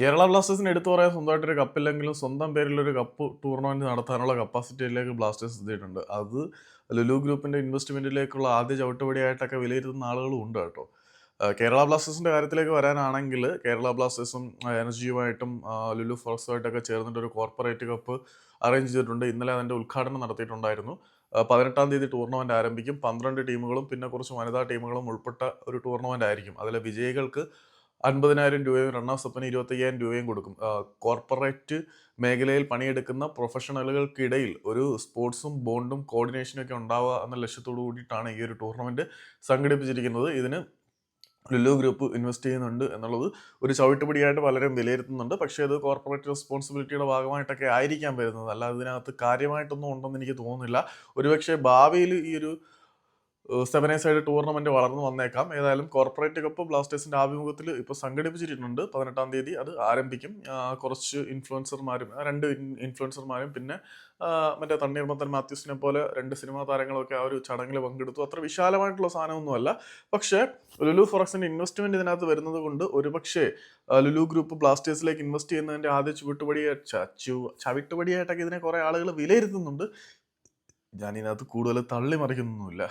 കേരള ബ്ലാസ്റ്റേഴ്സിന് എടുത്തു പറയാൻ സ്വന്തമായിട്ടൊരു കപ്പില്ലെങ്കിലും സ്വന്തം പേരിലൊരു കപ്പ് ടൂർണമെന്റ് നടത്താനുള്ള കപ്പാസിറ്റിയിലേക്ക് ബ്ലാസ്റ്റേഴ്സ് എത്തിയിട്ടുണ്ട്. അത് ലുലു ഗ്രൂപ്പിന്റെ ഇൻവെസ്റ്റ്മെന്റിലേക്കുള്ള ആദ്യ ചവിട്ടുപടിയായിട്ടൊക്കെ വിലയിരുത്തുന്ന ആളുകളും ഉണ്ട് കേട്ടോ. കേരള ബ്ലാസ്റ്റേഴ്സിന്റെ കാര്യത്തിലേക്ക് വരാനാണെങ്കിൽ കേരള ബ്ലാസ്റ്റേഴ്സും എനർജിയുമായിട്ടും ലുലു ഫോറക്സുമായിട്ടൊക്കെ ചേർന്നിട്ട് ഒരു കോർപ്പറേറ്റ് കപ്പ് അറേഞ്ച് ചെയ്തിട്ടുണ്ട്. ഇന്നലെ അതിന്റെ ഉദ്ഘാടനം നടത്തിയിട്ടുണ്ടായിരുന്നു. പതിനെട്ടാം തീയതി ടൂർണമെന്റ് ആരംഭിക്കും. പന്ത്രണ്ട് ടീമുകളും പിന്നെ കുറച്ച് വനിതാ ടീമുകളും ഉൾപ്പെട്ട ഒരു ടൂർണമെന്റ് ആയിരിക്കും. അതിലെ വിജയികൾക്ക് അൻപതിനായിരം രൂപയും റണ്ണേഴ്സ് അപ്പിന് ഇരുപത്തയ്യായിരം രൂപയും കൊടുക്കും. കോർപ്പറേറ്റ് മേഖലയിൽ പണിയെടുക്കുന്ന പ്രൊഫഷണലുകൾക്കിടയിൽ ഒരു സ്പോർട്സും ബോണ്ടും കോർഡിനേഷനും ഒക്കെ ഉണ്ടാവുക എന്ന ലക്ഷ്യത്തോടു കൂടിയിട്ടാണ് ഈ ഒരു ടൂർണമെന്റ് സംഘടിപ്പിച്ചിരിക്കുന്നത്. ഇതിന് ലുലു ഗ്രൂപ്പ് ഇൻവെസ്റ്റ് ചെയ്യുന്നുണ്ട് എന്നുള്ളത് ഒരു ചവിട്ടുപടിയായിട്ട് പലരും വിലയിരുത്തുന്നുണ്ട്. പക്ഷേ അത് കോർപ്പറേറ്റ് റെസ്പോൺസിബിലിറ്റിയുടെ ഭാഗമായിട്ടൊക്കെ ആയിരിക്കാൻ വരുന്നത്. അല്ലാതെ ഇതിനകത്ത് കാര്യമായിട്ടൊന്നും ഉണ്ടെന്ന് എനിക്ക് തോന്നുന്നില്ല. ഒരുപക്ഷെ ഭാവിയിൽ ഈ ഒരു സെവൻ എ സൈഡ് ടൂർണമെന്റ് വളർന്നു വന്നേക്കാം. ഏതായാലും കോർപ്പറേറ്റ് കപ്പ് ബ്ലാസ്റ്റേഴ്സിന്റെ ആഭിമുഖ്യത്തിൽ ഇപ്പോൾ സംഘടിപ്പിച്ചിട്ടുണ്ട്. പതിനെട്ടാം തീയതി അത് ആരംഭിക്കും. കുറച്ച് ഇൻഫ്ലുവൻസർമാരും രണ്ട് ഇൻഫ്ലുവൻസർമാരും പിന്നെ മറ്റേ തണ്ണീർമത്തൻ മാത്യൂസിനെ പോലെ രണ്ട് സിനിമാ താരങ്ങളൊക്കെ ആ ഒരു ചടങ്ങിൽ പങ്കെടുത്തു. അത്ര വിശാലമായിട്ടുള്ള സാധനമൊന്നുമല്ല. പക്ഷേ ലുലു ഫോറക്സിന്റെ ഇൻവെസ്റ്റ്മെന്റ് ഇതിനകത്ത് വരുന്നത് കൊണ്ട് ഒരുപക്ഷെ ലുലു ഗ്രൂപ്പ് ബ്ലാസ്റ്റേഴ്സിലേക്ക് ഇൻവെസ്റ്റ് ചെയ്യുന്നതിന്റെ ആദ്യ ചുവട്ടുപടിയായി ചവിട്ടുപടിയായിട്ടൊക്കെ ഇതിനെ കുറെ ആളുകൾ വിലയിരുത്തുന്നുണ്ട്. ഞാൻ ഇതിനകത്ത് കൂടുതൽ തള്ളി മറിക്കുന്നൊന്നുമില്ല.